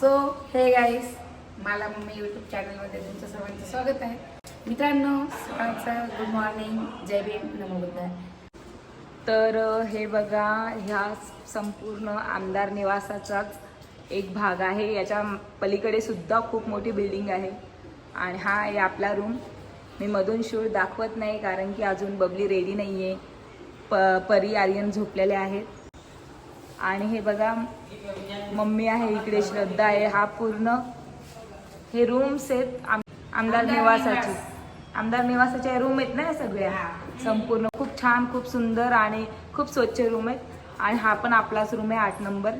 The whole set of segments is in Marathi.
सो हे गाईस मला मम्मी यूट्यूब चॅनलमध्ये तुमचं सर्वांचं स्वागत आहे. मित्रांनो सकाळचं गुड मॉर्निंग जय भीम. नमो बुद्धाय. तर हे बघा ह्या संपूर्ण आमदार निवासाचाच एक भाग आहे. याच्या पलीकडे सुद्धा खूप मोठी बिल्डिंग आहे. आणि हा आहे आपला रूम मी मधून शूट दाखवत नाही कारण की अजून बबली रेडी नाही आहे प परी आर्यन झोपलेले आहेत. आणि हे बघा मम्मी आहे इकडे श्रद्धा आहे. हा पूर्ण हे रूम्स आहेत आम- आमदार निवासाचे. आमदार निवासाचे रूम आहेत ना सगळ्या? संपूर्ण खूप छान खूप सुंदर आणि खूप स्वच्छ रूम आहेत. आणि हा पण आपलाच रूम आहे आठ नंबर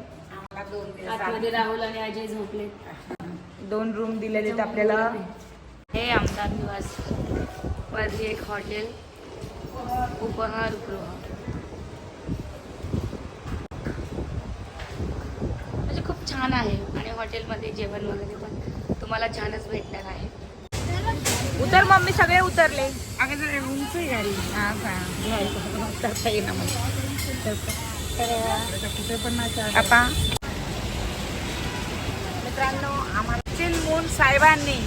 राहुल आणि अजय झोपले. दोन रूम दिलेले आहेत आपल्याला. हे आमदार निवास. वरती एक हॉटेल उपहारगृह म्हणजे खूप छान आहे आणि हॉटेलमध्ये जेवण वगैरे पण तुम्हाला छानच भेटणार आहे. उतर मम्मी सगळे उतरले. अगं जरा रूमच गाडी हा का? उतरता येईना मला कुठे पण नाही आता मित्रांनो आम्हाला चिनमून साहेबांनी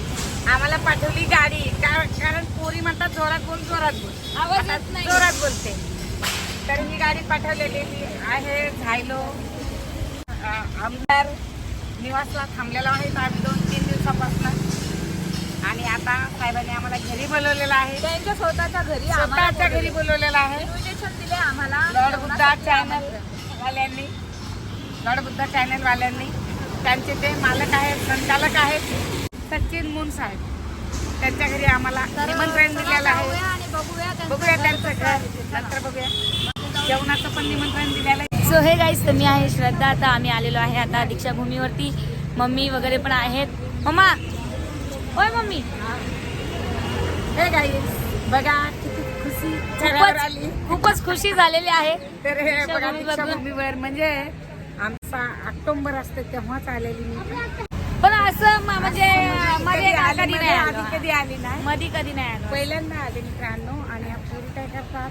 आम्हाला पाठवली गाडी. का- कारण पोरी म्हणतात जोरात बोल जोरात बोल. आवाज आता येत नाही. जोरात बोलते. तर ही गाडी पाठवलेली आहे झायलो. आमदार निवासला थांबलेलो आहे आम्ही दोन तीन दिवसापासून. आणि आता साहेबांनी आम्हाला घरी बोलवलेलं आहे. त्यांच्या स्वतःच्या घरी स्वतःच्या घरी बोलवलेलं आहे. इन्व्हिटेशन दिले आम्हाला. लॉर्ड बुद्धा चॅनल वाल्यांनी. लॉर्ड बुद्धा चॅनल वाल्यांनी. त्यांचे ते मालक आहेत संचालक आहेत. सचिन मुन साहेब. त्यांच्या घरी आम्हाला निमंत्रण दिलेलं आहे. आणि बघूया बघूया त्यांचं घर. नंतर बघूया. जेवणाचं पण निमंत्रण दिलेलं आहे. सो हे गाईस तर मी आहे श्रद्धा. आता आम्ही आलेलो आहे आता दीक्षाभूमीवरती. मम्मी वगैरे पण आहेत. मम्मा! होय मम्मी! हे गाईस बघा किती खुशी आली. खूपच खुशी झालेली आहे. तर हे बघा दीक्षाभूमी बघून. दीक्षाभूमीवर म्हणजे आमचा ऑक्टोबर असते तेव्हाच आलेली मी. पण असं म- म्हणजे मध्ये कधी आली कधी नाही आधी आलो. कधी आली नाही. मधी कधी नाही आलो. पहिल्यांदा आले मित्रांनो आणि ह्या पोरी काय करतात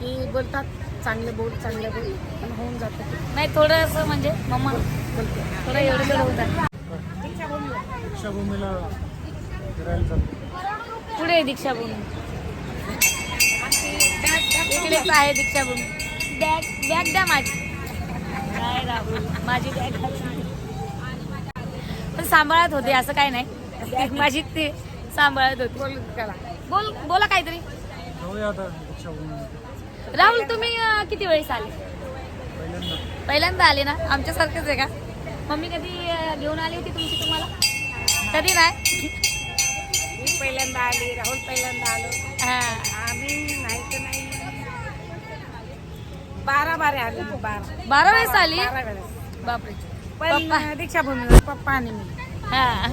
की बोलतात चांगलं बोल चांगलं बोल पण होऊन जातं नाही थोडं असं म्हणजे मम्मा. बोलते थोडं एवढं थोडं होतं दीक्षाभूमीला फिरायला चाललो पुढे आहे दीक्षाभूमी. इकडेच आहे दीक्षाभूमी. बॅग बॅग द्या माझी. काय राहुल माझी बॅग पण सांभाळत होते असं काय नाही. माझी ते सांभाळत होते. बोल बोल बोला काहीतरी. जाऊया आता दीक्षाभूमी राहुल तुम्ही अं, किती वेळेस आले? पहिल्यांदा आले ना? आमच्यासारखंच आहे का? मम्मी कधी अं, घेऊन आली होती तुमची तुम्हाला? कधी नाही? मी पहिल्यांदा आली राहुल पहिल्यांदा आलो. हा. आम्ही नाही तर नाही. बारा बारे आले बारा. बारा वेळेस आली? बारा वेळेस. बापरे. पण पप्पा. दीक्षाभूमीवर पप्पा आणि मी. हा.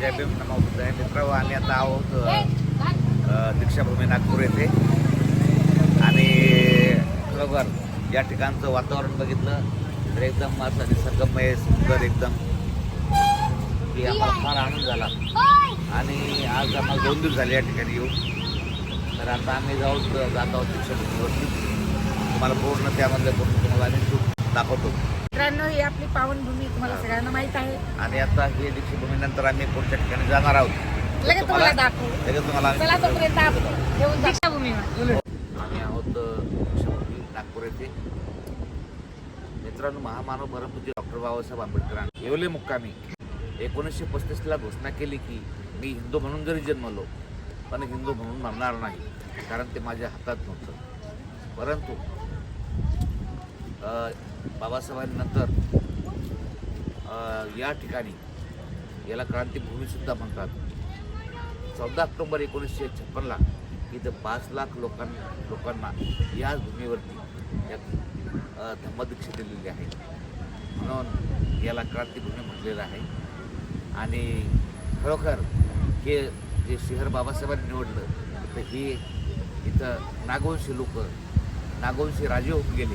जय भीम नमो बुद्धाय. मित्र आम्ही आता आहोत अ, दीक्षाभूमी नागपूर येथे. खरोखर या ठिकाणचं वातावरण बघितलं तर एकदम असं निसर्गमय सुंदर एकदम. की आम्हाला फार आनंद झाला. आणि आज आम्हाला दोन दिवस झाले या ठिकाणी येऊ तर आता आम्ही जाऊ जात आहोत दीक्षाभूमीवरती. तुम्हाला पूर्ण त्यामधलं पूर्ण तुम्हाला आम्ही दाखवतो. मित्रांनो ही आपली पावनभूमी तुम्हाला सगळ्यांना माहीत आहे. आणि आता ही दीक्षाभूमीनंतर आम्ही पुढच्या ठिकाणी जाणार आहोत. लगेच तुम्हाला दाखवू. लगेच तुम्हाला आम्ही आम्ही आहोत नागपूर येथे मित्रांनो महामानव परमपूज्य डॉक्टर बाबासाहेब आंबेडकरांनी येवले मुक्कामी एकोणीसशे पस्तीसला घोषणा केली की मी हिंदू म्हणून जरी जन्मलो पण हिंदू म्हणून म्हणणार नाही कारण ते माझ्या हातात नव्हतं. परंतु बाबासाहेबांनंतर या ठिकाणी याला क्रांतीभूमीसुद्धा म्हणतात. चौदा ऑक्टोबर एकोणीसशे छप्पनला इथं पाच लाख लोकां लोकांना याच भूमीवरती या धम्मदीक्षा दिलेली आहे. म्हणून याला क्रांतीभूमी म्हटलेलं आहे. आणि खरोखर हे जे शहर बाबासाहेबांनी निवडलं तर हे इथं नागवंशी लोक नागवंशी राजे होऊन गेले.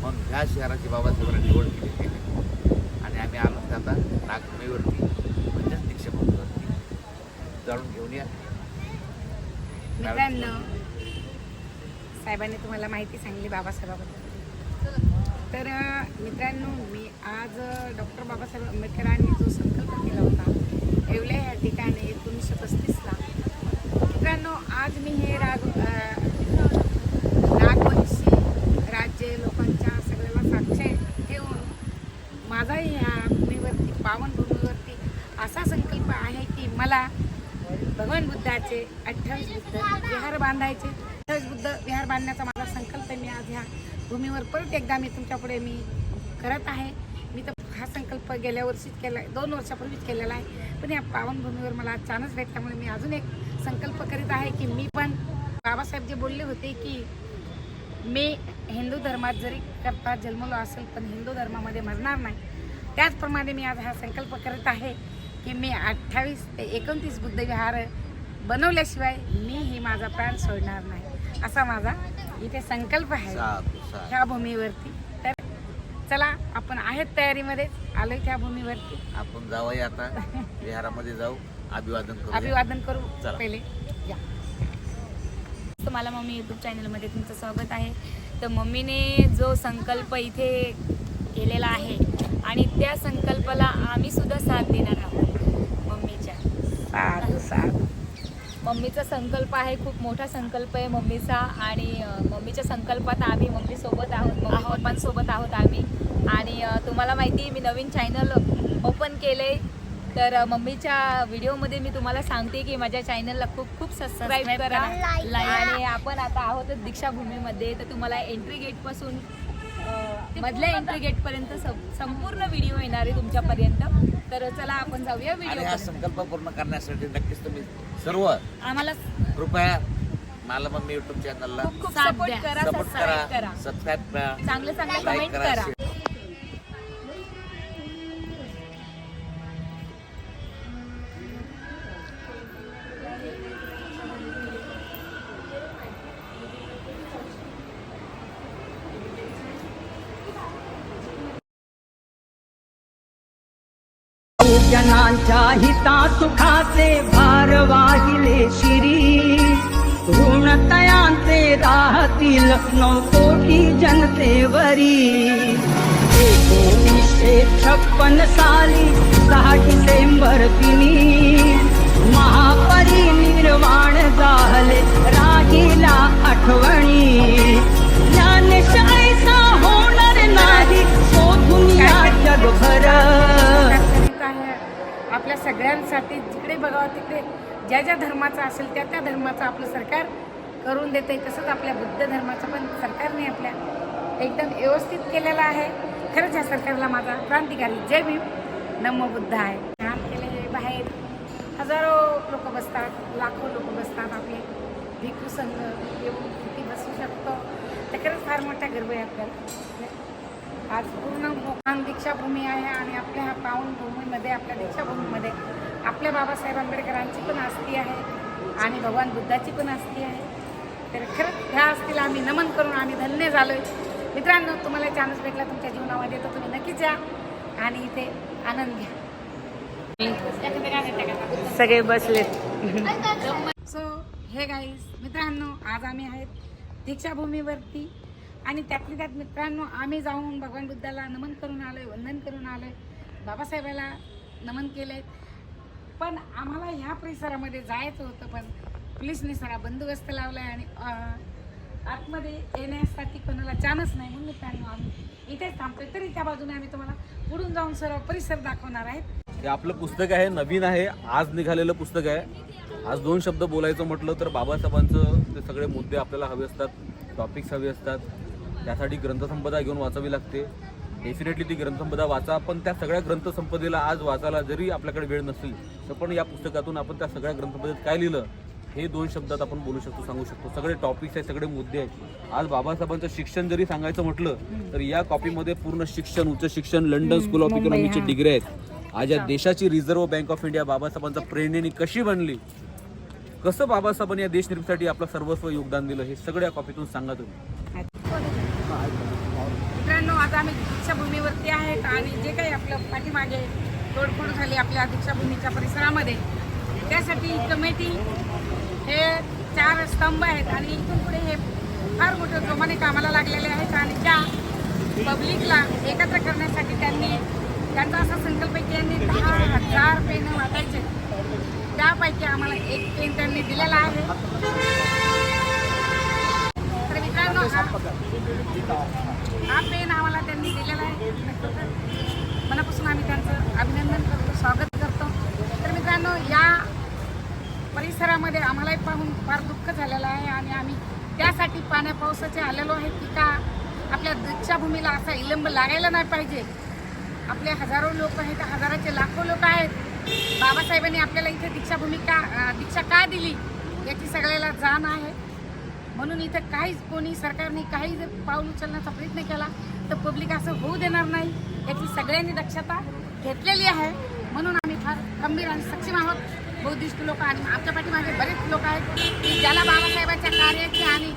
म्हणून ह्या शहराची बाबासाहेबांनी निवड केली गेली आणि आम्ही आनंद आता नागभूमीवरती म्हणजेच दीक्षाभूमीवरती जाणून घेऊन या. मित्रांनो साहेबांनी तुम्हाला माहिती सांगली बाबासाहेबाबद्दल. तर मित्रांनो मी आज डॉक्टर बाबासाहेब आंबेडकरांनी जो संकल्प केला होता एवढ्या या ठिकाणी एकोणीसशे पस्तीसला. मित्रांनो आज मी हे राग रागवंशी नागवंशी राज्य लोकांच्या सगळ्याला साक्ष ठेवून माझाही ह्या भूमीवरती पावन भूमीवरती असा संकल्प आहे की मला भगवान बुद्धाचे अठ्ठावीस बुद्ध विहार बांधायचे. भूमीवर परत एकदा मी तुमच्यापुढे मी करत आहे. मी तर हा संकल्प गेल्या वर्षीच केला आहे दोन वर्षापूर्वीच केलेला आहे. पण या पावनभूमीवर मला चान्स भेटल्यामुळे मी अजून एक संकल्प करीत आहे की मी पण बाबासाहेब जे बोलले होते की मी हिंदू धर्मात जरी करता जन्मलो असेल पण हिंदू धर्मामध्ये मरणार नाही. त्याचप्रमाणे मी आज हा संकल्प करत आहे की मी अठ्ठावीस ते एकोणतीस बुद्धविहार बनवल्याशिवाय मी ही माझा प्राण सोडणार नाही. असा माझा इथे संकल्प आहे. ह्या भूमीवरती. तर चला आपण आहेत तयारीमध्येच. आलोय त्या भूमीवरती. आपण जाऊया आता. विहारामध्ये जाऊ. अभिवादन करू अभिवादन करू. पहिले या. तुम्हाला मम्मी यूट्यूब चॅनलमध्ये तुमचं स्वागत आहे. तर मम्मीने जो संकल्प इथे केलेला आहे आणि त्या संकल्पाला आम्ही सुद्धा साथ देणार आहोत मम्मीच्या. साधू साधू. मम्मीचा संकल्प आहे खूप मोठा संकल्प आहे मम्मीचा आणि मम्मीच्या संकल्पात आम्ही मम्मीसोबत आहोत मम्मी पप्पांसोबत आहोत आम्ही. आणि तुम्हाला माहिती आहे मी नवीन चॅनल ओपन केलं तर मम्मीच्या व्हिडिओमध्ये मी तुम्हाला सांगते की माझ्या चॅनलला खूप खूप सबस्क्राईब करा. आणि आपण आता आहोत दीक्षाभूमीमध्ये. तर तुम्हाला एंट्री गेटपासून मधल्या एंट्री गेटपर्यंत संपूर्ण व्हिडिओ येणार आहे तुमच्यापर्यंत. तर चला आपण जाऊया आणि हा व्हिडिओ संकल्प पूर्ण करण्यासाठी नक्कीच तुम्ही सर्व आम्हाला कृपया मला मम्मी युट्यूब चॅनलला खूप खूप साथ सपोर्ट द्या. करा सबस्क्राईब करा करा सबस्क्राईब करा चांगले चांगले कमेंट करा करा share जनांच्या हिता सुखाचे भार वाहिले शिरी. ऋणतयांचे राहतील कोटी जनतेवरी. एकोणीसशे छप्पन साली सहा डिसेंबर तिनी महापरिनिर्वाण झाले राहिला आठवणी. ज्ञानशाळीचा होणार नाही शोधून या जगभर. आपल्या सगळ्यांसाठी जिकडे बघावं तिकडे ज्या ज्या धर्माचं असेल त्या त्या धर्माचं आपलं सरकार करून देते तसंच आपल्या बुद्ध धर्माचं पण सरकारने आपल्या एकदम व्यवस्थित केलेलं आहे. खरंच या सरकारला माझा क्रांतिकारी. जय भीम. नमो बुद्ध आहे काम केले बाहेर हजारो लोक बसतात लाखो लोक बसतात. आपले भिकू संघ येऊन किती बसू शकतो. ते खरंच फार मोठा गर्व आहे आपल्याला. आज पूर्ण मोकान दीक्षाभूमी आहे आणि आपल्या ह्या पावन भूमीमध्ये आपल्या दीक्षाभूमीमध्ये आपल्या बाबासाहेब आंबेडकरांची पण अस्थी आहे आणि भगवान बुद्धाची पण अस्थी आहे. तर खरंच ह्या अस्थीला आम्ही नमन करून आम्ही धन्य झालोय. मित्रांनो तुम्हाला चान्स भेटला तुमच्या जीवनामध्ये तर तुम्ही नक्कीच या आणि इथे आनंद घ्या. सगळे बसलेत. सो हे गाईज मित्रांनो आज आम्ही आहेत दीक्षाभूमीवरती. आणि त्यातल्या त्यात मित्रांनो आम्ही जाऊन भगवान बुद्धाला नमन करून आलोय वंदन करून आलोय. बाबासाहेबाला नमन केलंय. पण आम्हाला ह्या परिसरामध्ये जायचं होतं पण पोलिसने सगळा बंदोबस्त लावलाय आणि आतमध्ये येण्यासाठी कोणाला चान्स नाही. म्हणून मित्रांनो आम्ही इथेच थांबतोय. तरी त्या बाजूने आम्ही तुम्हाला पुढून जाऊन सर्व परिसर दाखवणार आहेत. हे आपलं पुस्तक आहे नवीन आहे आज निघालेलं पुस्तक आहे. आज दोन शब्द बोलायचं म्हटलं तर बाबासाहेबांचं ते सगळे मुद्दे आपल्याला हवे असतात टॉपिक्स हवे असतात. त्यासाठी ग्रंथसंपदा घेऊन वाचावी लागते. डेफिनेटली ती ग्रंथसंपदा वाचा पण त्या सगळ्या ग्रंथसंपदेला आज वाचायला जरी आपल्याकडे वेळ नसेल तर पण या पुस्तकातून आपण त्या सगळ्या ग्रंथसंपदेत काय लिहिलं हे दोन शब्दात आपण बोलू शकतो सांगू शकतो. सगळे टॉपिक्स आहेत सगळे मुद्दे आहेत. आज बाबासाहेबांचं शिक्षण जरी सांगायचं म्हटलं तर या कॉपीमध्ये पूर्ण शिक्षण उच्च शिक्षण लंडन स्कूल ऑफ इकॉनॉमीचे डिग्री आहेत. आज या देशाची रिझर्व्ह बँक ऑफ इंडिया बाबासाहेबांच्या प्रेरणेने कशी बनली? कसं बाबासाहेबांनी या देश निर्मितीसाठी आपलं सर्वस्व योगदान दिलं हे सगळ्या कॉपीतून सांगा तुम्ही. मित्रांनो आता आम्ही दीक्षाभूमीवरती आहेत आणि जे काही आपलं पाठीमागे तोडफोड झाली आपल्या दीक्षाभूमीच्या परिसरामध्ये त्यासाठी कमिटी हे चार स्तंभ आहेत आणि इथून पुढे हे फार मोठं जोमाने कामाला लागलेले आहेत आणि त्या पब्लिकला एकत्र करण्यासाठी त्यांनी त्यांचा असा संकल्प की त्यांनी दहा हजार पेन वाटायचे त्यापैकी आम्हाला एक पेन त्यांनी दिलेला आहे. हा पेन आम्हाला त्यांनी दिलेला आहे. मनापासून आम्ही त्यांचं अभिनंदन करतो स्वागत करतो. तर मित्रांनो या परिसरामध्ये आम्हालाही पाहून फार दुःख झालेलं आहे आणि आम्ही त्यासाठी पाण्या पावसाचे आलेलो आहे की का आपल्या दीक्षाभूमीला असा विलंब लागायला नाही पाहिजे. आपले हजारो लोक आहेत हजाराचे लाखो लोक आहेत. बाबासाहेबांनी आपल्याला इथे दीक्षाभूमी का दीक्षा का दिली? याची सगळ्याला जाण आहे. म्हणून इथं काहीच कोणी सरकारने काही जर पाऊल उचलण्याचा प्रयत्न केला. तर पब्लिक असं होऊ देणार नाही याची सगळ्यांनी दक्षता घेतलेली आहे. म्हणून आम्ही फार गंभीर आणि सक्षम आहोत. बौद्धिस्ट लोक आणि आमच्या पाठीमागे बरेच लोक आहेत की ज्याला बाबासाहेबाच्या कार्याची आणि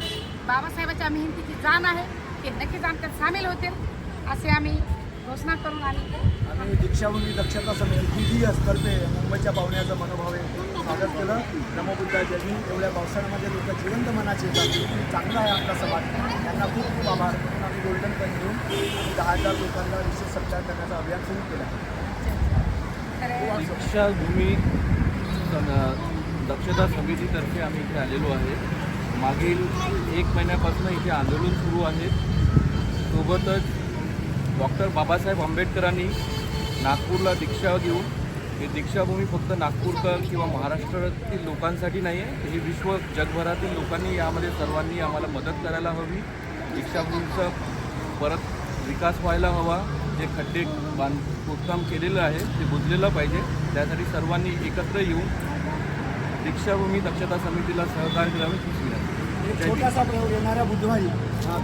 बाबासाहेबाच्या मेहनतीची जाण आहे ते नक्कीच आमच्यात सामील होतील असे आम्ही घोषणा करून आणि आम्ही दीक्षाभूमी दक्षता समिती डी डी एसतर्फे मुंबईच्या मनोभाव आहे. स्वागत केलं. नमोबुद्धा ज्यांनी एवढ्या पावसाळ्यामध्ये लोक जिवंत मनाचे येतात. चांगला आहे आपला समाज. त्यांना खूप खूप आभार. म्हणून आम्ही गोल्डन कन घेऊन दहा हजार लोकांना विशेष सत्कार करण्याचं अभियान सुरू केलं. तर दीक्षाभूमी दक्षता समितीतर्फे आम्ही इथे आलेलो आहे. मागील एक महिन्यापासून इथे आंदोलन सुरू आहे. सोबतच डॉक्टर बाबासाहेब आंबेडकरांनी नागपूरला दीक्षा घेऊन ही दीक्षाभूमी फक्त नागपूरकर किंवा महाराष्ट्रातील लोकांसाठी नाही आहे. ही विश्व जगभरातील लोकांनी यामध्ये सर्वांनी आम्हाला मदत करायला हवी. दीक्षाभूमीचा परत विकास व्हायला हवा. जे खड्डे बांध खोदकाम केलेलं आहे ते बुजलेलं पाहिजे. त्यासाठी सर्वांनी एकत्र येऊन दीक्षाभूमी दक्षता समितीला सहकार्य करावे एक छोटासा प्रयोग येणाऱ्या बुधवारी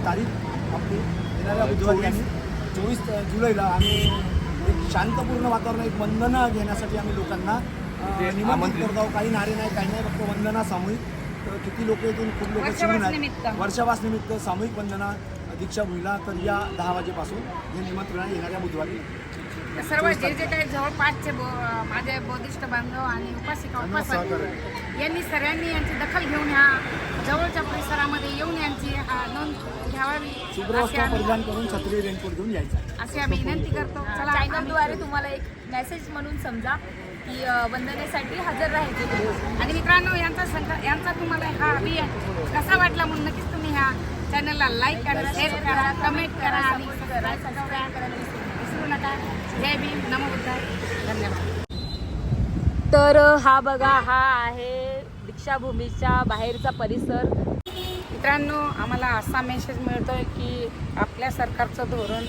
तारीख आपली येणाऱ्या बुधवारी चोवीस. जुलैला आम्ही एक शांतपूर्ण वातावरण एक वंदना घेण्यासाठी आम्ही लोकांना ते निमंत्रित करत आहोत काही नारे नाही काही नाही फक्त वंदना सामूहिक. तर किती लोक येतील खूप लोक वर्षवास निमित्त. वर्षावास निमित्त सामूहिक वंदना दीक्षाभूमीला तर या दहा वाजेपासून हे निमंत्रण आहे येणाऱ्या बुधवारी. सर्व जे जे काही जवळपासचे बो- माझे बौद्धिस्ट बांधव आणि उपासिका उपासक यांनी सगळ्यांनी यांची दखल घेऊन ह्या जवळच्या परिसरामध्ये येऊन यांची हा नोंद घ्यावी अशी शुभ्रवस्त्र परिधान करून छत्री रेनकोट घेऊन यायचं. अशी आम्ही विनंती करतो. चला चॅनलद्वारे तुम्हाला एक मेसेज म्हणून समजा की वंदनेसाठी हजर राहायचे. आणि मित्रांनो यांचा संक यांचा तुम्हाला हा अभियान कसा वाटला म्हणून नक्कीच तुम्ही ह्या चॅनलला लाईक करा शेअर करा कमेंट करा आणि विसरू नका. जय भीम. नमो बुद्धाय. धन्यवाद. तर हा बघा हा आहे दीक्षाभूमीच्या बाहेरचा परिसर. मित्रांनो आम्हाला असा मेसेज मिळतोय की आपल्या सरकारचं धोरण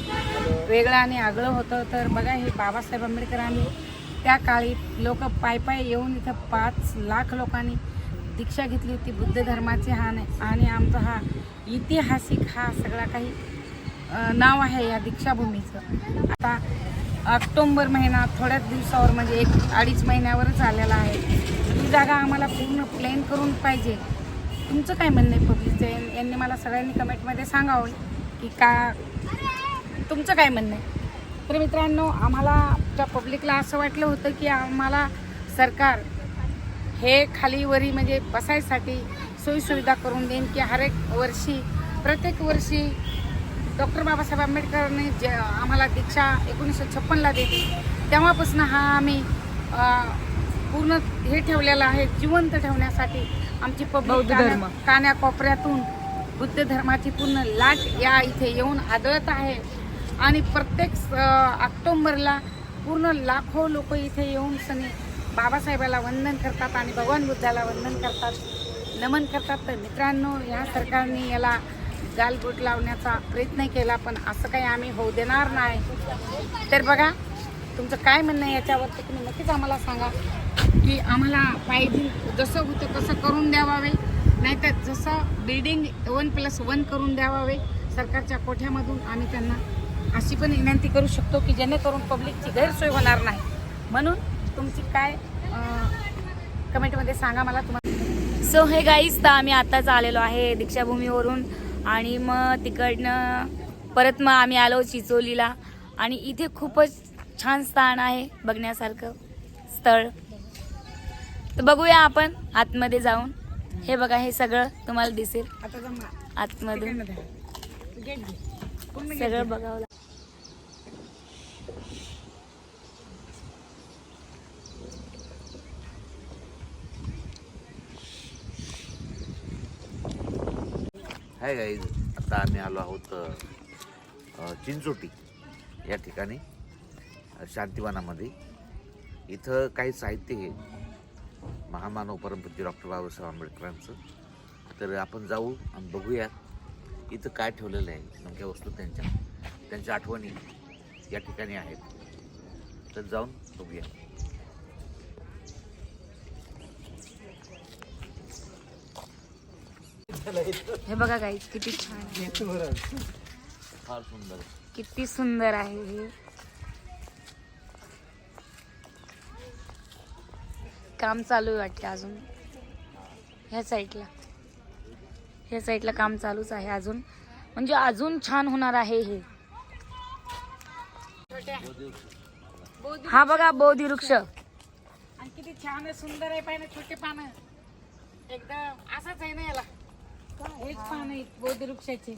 वेगळं आणि आगळं होतं. तर बघा हे बाबासाहेब आंबेडकरांनी त्या काळी लोक पाय पाय येऊन इथं पाच लाख लोकांनी दीक्षा घेतली होती बुद्ध धर्माची. हा नाही आणि आमचा हा ऐतिहासिक हा सगळा काही नाव आहे या दीक्षाभूमीचं. आता ऑक्टोंबर महिना थोड्याच दिवसावर म्हणजे एक अडीच महिन्यावरच आलेला आहे. ही जागा आम्हाला पूर्ण प्लेन करून पाहिजे. तुमचं काय म्हणणं आहे पब्लिक यांनी मला सगळ्यांनी कमेंटमध्ये सांगावं की का? तुमचं काय म्हणणं आहे? तर मित्रांनो आम्हाला त्या पब्लिकला असं वाटलं होतं की आम्हाला सरकार हे खालीवरी म्हणजे बसायसाठी सोयीसुविधा करून देईन की हर एक वर्षी प्रत्येक वर्षी डॉक्टर बाबासाहेब आंबेडकरांनी जे आम्हाला दीक्षा एकोणीसशे छप्पनला दिली. तेव्हापासून हा आम्ही पूर्ण हे ठेवलेलं आहे जिवंत ठेवण्यासाठी आमची बौद्ध धर्म. कान्याकोपऱ्यातून बुद्ध धर्माची पूर्ण लाट या इथे येऊन आदळत आहे. आणि प्रत्येक ऑक्टोंबरला पूर्ण लाखो लोक इथे येऊन सनी बाबासाहेबाला वंदन करतात आणि भगवान बुद्धाला वंदन करतात नमन करतात. तर मित्रांनो या सरकारने याला गालबोट लावण्याचा प्रयत्न केला पण असं काही आम्ही होऊ देणार नाही. तर बघा तुमचं काय म्हणणं आहे याच्यावरती तुम्ही नक्कीच आम्हाला सांगा. की आम्हाला पाहिजे जसं होतं तसं करून द्यावावे. नाहीतर जसं बिल्डिंग वन प्लस वन करून द्यावावे सरकारच्या कोठ्यामधून आम्ही त्यांना अशी पण विनंती करू शकतो की जेणेकरून पब्लिकची गैरसोय होणार नाही. म्हणून तुमची काय कमेंटमध्ये सांगा मला तुम्हाला सो हे गाईज तर आम्ही आत्ताच आलेलो आहे दीक्षाभूमीवरून आणि मग तिकडनं परत मग आम्ही आलो चिचोलीला. आणि इथे खूपच छान स्थान आहे बघण्यासारखं स्थळ. तर बघूया आपण आतमध्ये जाऊन. हे बघा हे सगळं तुम्हाला दिसेल. आता जमा आतमधून. गेट घे. सगळं बघावं. हाय गाईज आता आम्ही आलो आहोत अ, चिंचोटी या ठिकाणी शांतिवनामध्ये. इथं काही साहित्य आहे. महामानव परमपूज्य डॉक्टर बाबासाहेब आंबेडकरांचं. तर आपण जाऊ आणि बघूया इथं काय ठेवलेलं आहे नेमक्या वस्तू त्यांच्या. त्यांच्या आठवणी या ठिकाणी आहेत. तर जाऊन बघूया. हे बघा गाईज किती छान आहे. फार सुंदर किती सुंदर आहे हे. काम चालू आहे वाटते अजून. ह्या साईडला. ह्या साईडला काम चालूच आहे अजून. म्हणजे अजून छान होणार आहे हे. हा बघा बोधी वृक्ष. आणि किती छान आहे सुंदर आहे पाहिजे छोटे पानं. एकदम असंच आहे ना याला. हेच पान आहेत बौद्ध वृक्षाचे.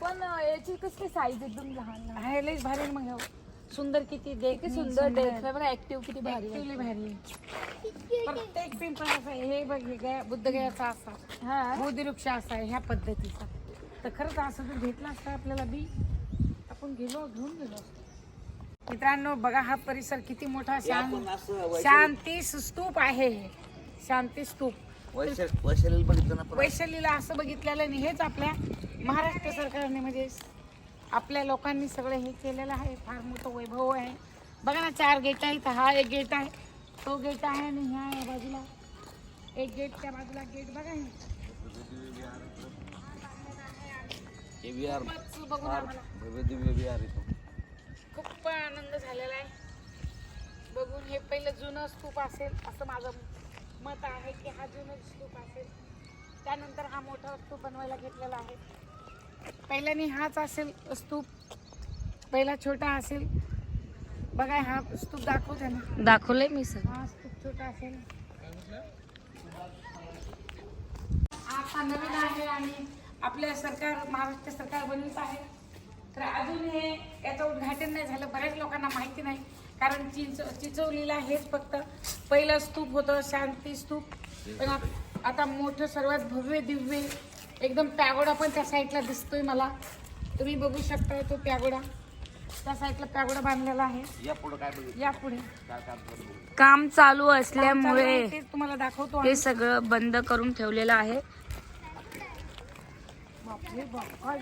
पण याची कसली साईज एकदम लहान आहे लईच भारी आहे मग हे. सुंदर किती देख सुंदर देख. बघा ऍक्टिव्ह किती भारी भारी. प्रत्येक पिंपळ असं. हे बघ हे गया बुद्ध गयाचा असा. हा. वृक्ष असा आहे ह्या पद्धतीचा. तर खरंच असं जर भेटला असता आपल्याला बी आपण गेलो घेऊन गेलो असतो. मित्रांनो बघा हा परिसर किती मोठा शांत शांती स्तूप आहे हे. शांती स्तूप. वैशाली बघितलं ना पण वैशालीला असं बघितलेलं नाही हेच आपल्या महाराष्ट्र सरकारने म्हणजे आपल्या लोकांनी सगळं हे केलेलं आहे. फार मोठं वैभव आहे. बघा ना चार गेट आहेत. हा एक गेट आहे. तो गेट आहे आणि ह्या या बाजूला एक गेटच्या बाजूला गेट बघा हे. बघून आम्हाला. खूप आनंद झालेला आहे. बघून हे पहिलं जुनं स्तूप असेल असं माझं मत आहे की हा जुनं स्तूप असेल. त्यानंतर हा मोठा स्तूप बनवायला घेतलेला आहे. पहिल्याने हाच असेल स्तूप पहिला छोटा असेल. बघा हा स्तूप दाखवते ना. दाखवलंय मी सर हा स्तूप छोटा असेल. आता नवीन आहे आणि आपल्या सरकार महाराष्ट्र सरकार बनवीत आहे. तर अजून हे याचं उद्घाटन नाही झालं. बऱ्याच लोकांना माहिती नाही. कारण चिंच चिचवलीला हेच फक्त. पहिलं स्तूप होतं शांती स्तूप. पण आता मोठं सर्वात भव्य दिव्य एकदम पॅगोडा पण त्या साईडला दिसतोय मला. तुम्ही बघू शकता तो पॅगोडा त्या साईडला पॅगोडा बांधलेला आहे. या पुढं काय या पुढे. काय काम करू काम चालू असल्यामुळे ते तुम्हाला दाखवतो हे सगळं बंद करून ठेवलेलं आहे. बापरे बाप. काय